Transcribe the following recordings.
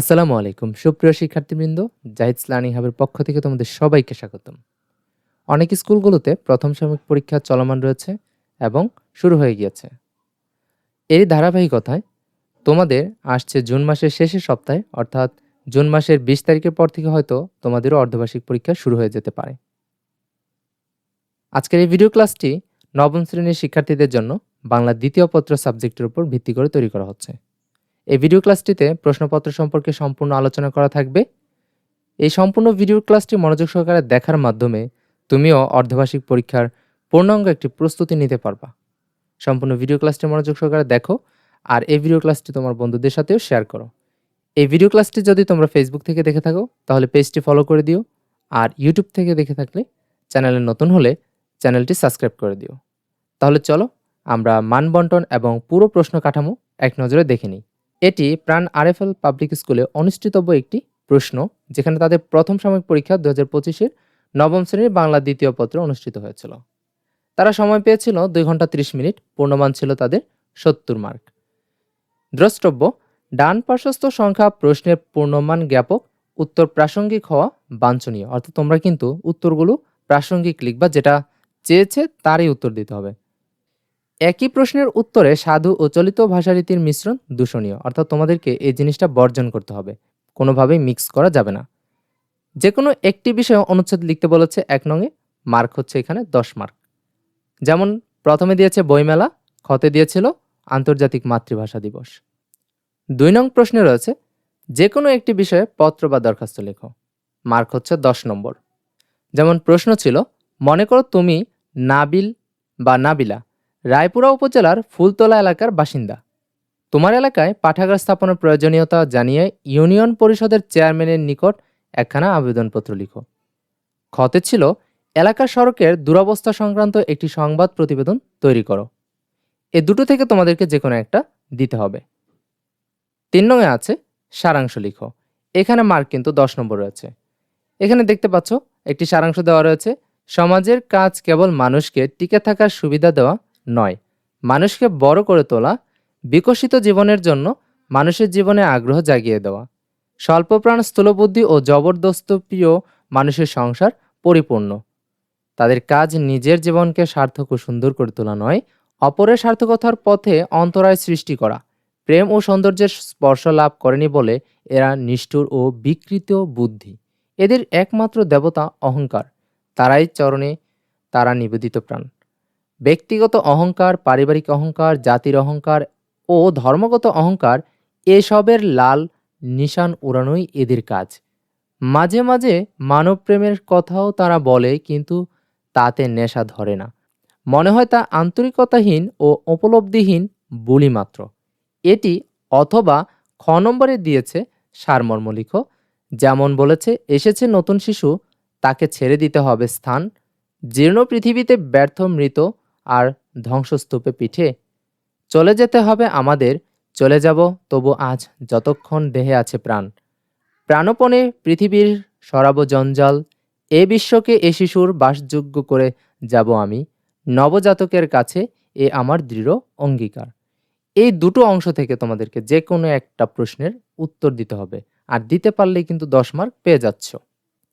আসসালামু আলাইকুম। সুপ্রিয় শিক্ষার্থীবৃন্দ, জাহিদ লার্নিং হাবের পক্ষ থেকে তোমাদের সবাইকে স্বাগতম। অনেক স্কুলগুলোতে প্রথম সাময়িক পরীক্ষা চলমান রয়েছে এবং শুরু হয়ে গিয়েছে। এই ধারাবাহিকতায় তোমাদের আসছে জুন মাসের শেষের সপ্তাহে, অর্থাৎ জুন মাসের বিশ তারিখের পর থেকে হয়তো তোমাদেরও অর্ধবার্ষিক পরীক্ষা শুরু হয়ে যেতে পারে। আজকের এই ভিডিও ক্লাসটি নবম শ্রেণির শিক্ষার্থীদের জন্য বাংলা দ্বিতীয় পত্র সাবজেক্টের উপর ভিত্তি করে তৈরি করা হচ্ছে। এই ভিডিও ক্লাসটিতে প্রশ্নপত্র সম্পর্কে সম্পূর্ণ আলোচনা করা থাকবে। এই সম্পূর্ণ ভিডিও ক্লাসটি মনোযোগ সহকারে দেখার মাধ্যমে তুমিও অর্ধবার্ষিক পরীক্ষার পূর্ণাঙ্গ একটি প্রস্তুতি নিতে পারবা। সম্পূর্ণ ভিডিও ক্লাসটি মনোযোগ সহকারে দেখো আর এই ভিডিও ক্লাসটি তোমার বন্ধুদের সাথেও শেয়ার করো। এই ভিডিও ক্লাসটি যদি তোমরা ফেসবুক থেকে দেখে থাকো, তাহলে পেজটি ফলো করে দিও আর ইউটিউব থেকে দেখে থাকলে চ্যানেলে নতুন হলে চ্যানেলটি সাবস্ক্রাইব করে দিও। তাহলে চলো আমরা মানবন্টন এবং পুরো প্রশ্ন কাঠামো এক নজরে দেখে নিই। এটি প্রাণ আরএফএল পাবলিক স্কুলে অনুষ্ঠিতব্য একটি প্রশ্ন, যেখানে তাদের প্রথম সাময়িক পরীক্ষা দু হাজার পঁচিশের নবম শ্রেণির বাংলা দ্বিতীয় পত্র অনুষ্ঠিত হয়েছিল। তারা সময় পেয়েছিল দুই ঘণ্টা ত্রিশ মিনিট, পূর্ণমান ছিল তাদের সত্তর মার্ক। দ্রষ্টব্য, ডান পার্শ্বস্থ সংখ্যা প্রশ্নের পূর্ণমান জ্ঞাপক উত্তর প্রাসঙ্গিক হওয়া বাঞ্ছনীয়। অর্থাৎ তোমরা কিন্তু উত্তরগুলো প্রাসঙ্গিক লিখবা, যেটা চেয়েছে তারই উত্তর দিতে হবে। একই প্রশ্নের উত্তরে সাধু ও চলিত ভাষারীতির মিশ্রণ দূষণীয়। অর্থাৎ তোমাদেরকে এই জিনিসটা বর্জন করতে হবে। কোনোভাবেই মিক্স করা যাবে না। যে কোনো একটি বিষয়ে অনুচ্ছেদ লিখতে বলেছে এক নঙে মার্ক হচ্ছে এখানে দশ মার্ক যেমন, প্রথমে দিয়েছে বইমেলা খতে দিয়েছিল আন্তর্জাতিক মাতৃভাষা দিবস। দুই নং প্রশ্নে রয়েছে যে কোনো একটি বিষয়ে পত্র বা দরখাস্ত লেখো মার্ক হচ্ছে দশ নম্বর। যেমন প্রশ্ন ছিল, মনে করো তুমি নাবিল বা নাবিলা রায়পুরা উপজেলার ফুলতলা এলাকার বাসিন্দা। তোমার এলাকায় পাঠাগার স্থাপনের প্রয়োজনীয়তা জানিয়ে ইউনিয়ন পরিষদের চেয়ারম্যানের নিকট একখানা আবেদনপত্র লিখো। খতে ছিল এলাকার সড়কের দুরবস্থা সংক্রান্ত একটি সংবাদ প্রতিবেদন তৈরি করো। এ দুটো থেকে তোমাদেরকে যে কোনো একটা দিতে হবে। তিন নঙে আছে, সারাংশ লিখো। এখানে মার্ক কিন্তু দশ নম্বর রয়েছে। এখানে দেখতে পাচ্ছ, একটি সারাংশ দেওয়া রয়েছে, সমাজের কাজ কেবল মানুষকে টিকে থাকার সুবিধা দেওয়া নয়। মানুষকে বড় করে তোলা, বিকশিত জীবনের জন্য মানুষের জীবনে আগ্রহ জাগিয়ে দেওয়া। স্বল্পপ্রাণ স্থূলবুদ্ধি ও জবরদস্ত প্রিয় মানুষের সংসার পরিপূর্ণ। তাদের কাজ নিজের জীবনকে সার্থক ও সুন্দর করে তোলা নয়, অপরের সার্থকতার পথে অন্তরায় সৃষ্টি করা। প্রেম ও সৌন্দর্যের স্পর্শ লাভ করেনি বলে এরা নিষ্ঠুর ও বিকৃত বুদ্ধি। এদের একমাত্র দেবতা অহংকার। তারাই চরণে তারা নিবেদিত প্রাণ। ব্যক্তিগত অহংকার, পারিবারিক অহংকার, জাতির অহংকার ও ধর্মগত অহংকার এসবের লাল নিশান উড়ানোই এদের কাজ। মাঝে মাঝে মানবপ্রেমের কথাও তারা বলে, কিন্তু তাতে নেশা ধরে না। মনে হয় তা আন্তরিকতাহীন ও উপলব্ধিহীন বুলি মাত্র। এটি অথবা খ নম্বরে দিয়েছে সারমর্ম লিখো, যেমন বলেছে, এসেছে নতুন শিশু, তাকে ছেড়ে দিতে হবে স্থান। জীর্ণ পৃথিবীতে ব্যর্থ মৃত আর ধ্বংসস্তূপে পিঠে। চলে যেতে হবে আমাদের, চলে যাব, তবু আজ যতক্ষণ দেহে আছে প্রাণ। প্রাণপণে পৃথিবীর সরাব জঞ্জাল, এ বিশ্বকে এ শিশুর বাসযোগ্য করে যাব আমি, নবজাতকের কাছে এ আমার দৃঢ় অঙ্গীকার। এই দুটো অংশ থেকে তোমাদেরকে যে কোনো একটা প্রশ্নের উত্তর দিতে হবে, আর দিতে পারলেই কিন্তু দশ মার্ক পেয়ে যাচ্ছ।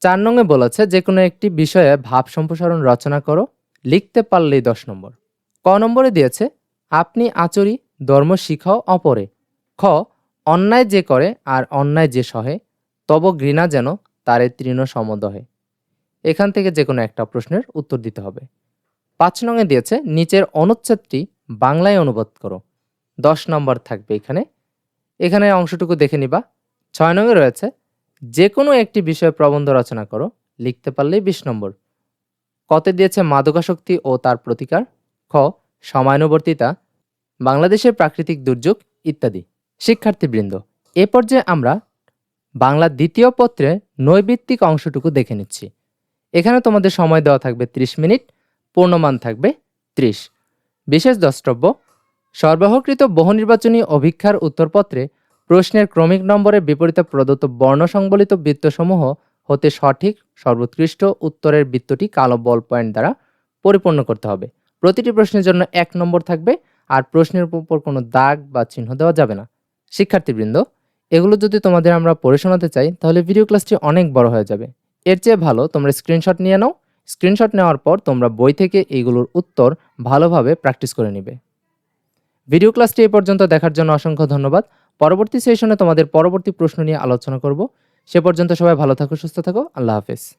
চার নঙে বলেছে যে কোনো একটি বিষয়ে ভাব সম্প্রসারণ রচনা করো লিখতে পারলেই দশ নম্বর। ক নম্বরে দিয়েছে, আপনি আচরি, ধর্ম শিখাও অপরে। খ, অন্যায় যে করে আর অন্যায় যে সহে, তব ঘৃণা যেন তারে তৃণ সমদহে। এখান থেকে যে কোনো একটা প্রশ্নের উত্তর দিতে হবে। পাঁচ নঙে দিয়েছে, নিচের অনুচ্ছেদটি বাংলায় অনুবাদ করো। দশ নম্বর থাকবে এখানে। এখানে অংশটুকু দেখে নিবা। ছয় নঙে রয়েছে, যে কোনো একটি বিষয়ে প্রবন্ধ রচনা করো, লিখতে পারলেই বিশ নম্বর। কতে দিয়েছে মাদকাসক্তি ও তার প্রতিকার? খ. সময়ানুবর্তিতা, বাংলাদেশের প্রাকৃতিক দুর্যোগ ইত্যাদি। শিক্ষার্থীবৃন্দ, এ পর্যায়ে আমরা বাংলা দ্বিতীয় পত্রে নৈবিত্তিক অংশটুকু দেখে নিচ্ছি। এখানে তোমাদের সময় দেওয়া থাকবে ৩০ মিনিট, পূর্ণমান থাকবে ৩০ বিশেষ দ্রষ্টব্য, সরবরাহকৃত বহু নির্বাচনী অভিক্ষার উত্তরপত্রে প্রশ্নের ক্রমিক নম্বরের বিপরীতে প্রদত্ত বর্ণ সংবলিত বৃত্তসমূহ হতে সঠিক সর্বোৎকৃষ্ট উত্তরের বৃত্তটি কালো বল পয়েন্ট দ্বারা পরিপূর্ণ করতে হবে। প্রতিটি প্রশ্নের জন্য এক নম্বর থাকবে আর প্রশ্নের উপর কোনো দাগ বা চিহ্ন দেওয়া যাবে না। শিক্ষার্থীবৃন্দ, এগুলো যদি তোমাদের আমরা পড়ে শোনাতে চাই, তাহলে ভিডিও ক্লাসটি অনেক বড় হয়ে যাবে। এর চেয়ে ভালো তোমরা স্ক্রিনশট নিয়ে নাও। স্ক্রিনশট নেওয়ার পর তোমরা বই থেকে এইগুলোর উত্তর ভালোভাবে প্র্যাকটিস করে নিবে। ভিডিও ক্লাসটি এই পর্যন্ত দেখার জন্য অসংখ্য ধন্যবাদ। পরবর্তী সেশনে তোমাদের পরবর্তী প্রশ্ন নিয়ে আলোচনা করব। সে পর্যন্ত সবাই ভালো থাকো সুস্থ থাকো আল্লাহ হাফেজ।